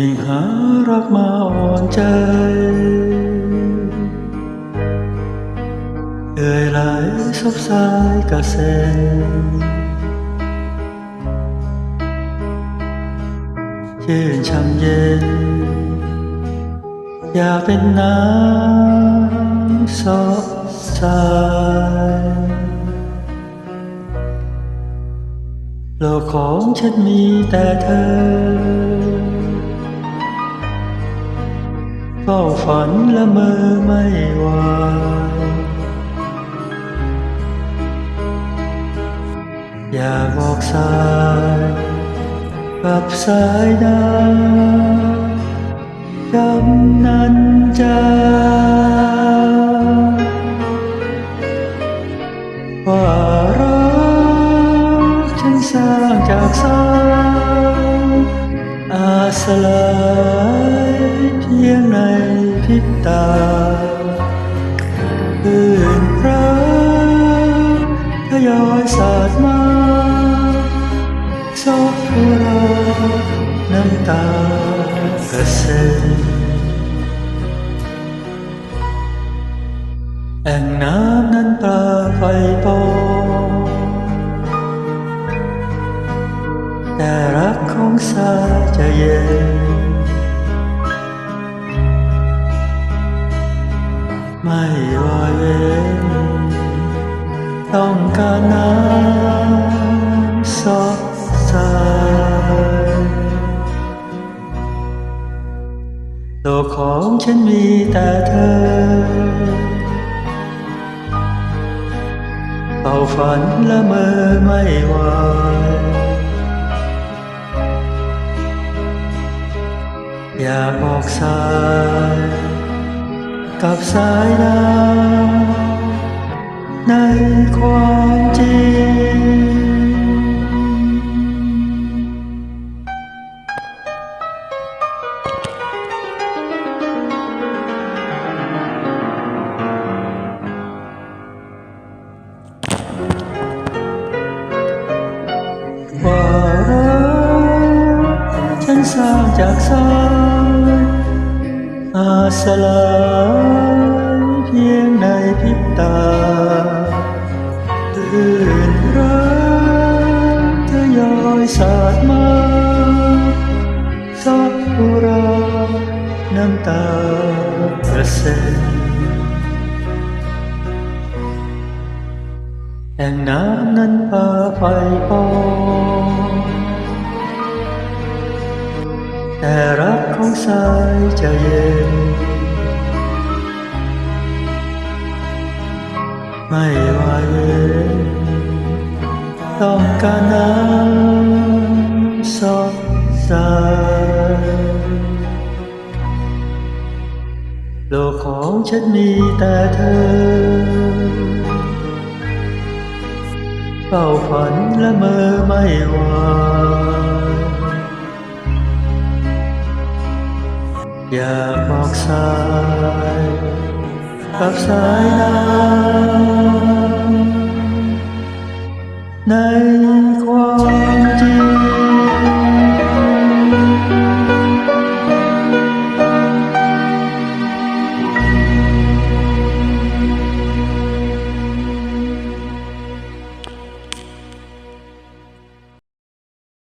ิงหารักมาอ่อนใจ เอ่ยไหลซบสายกระเซ็นชื่นช่ำเย็น อย่าเป็นน้ำสดใสโลกของฉันมีแต่เธอ เฝ้าฝันละเมอไม่ไหวอยากบอกสายกับสายดากำนันจาว่ารักฉันสร้างจากสายอาสลาย เพียงในพริบตาคืนรักทยอยสาดมาซบเราน้ำตากระเซ็นแอ่งน้ำนั้นปลาไฟปองแต่รักของสาจะเย็น การน้ำสดใสโลกของฉันมีแต่เธอเฝ้าฝันละเมอไม่ไหวอยากบอกสาย กับสายน้ำ ในความจริงว่ารักฉันส ดมาซับอุราน้ำตากระเซ็นแห่งน้ำนั้นพาไฟปองแต่รักของสายจะเย็น ไม่ว่าเย็นต้องการน้ำ ดใสโลกของฉันมีแต่เธอเฝ้าฝัน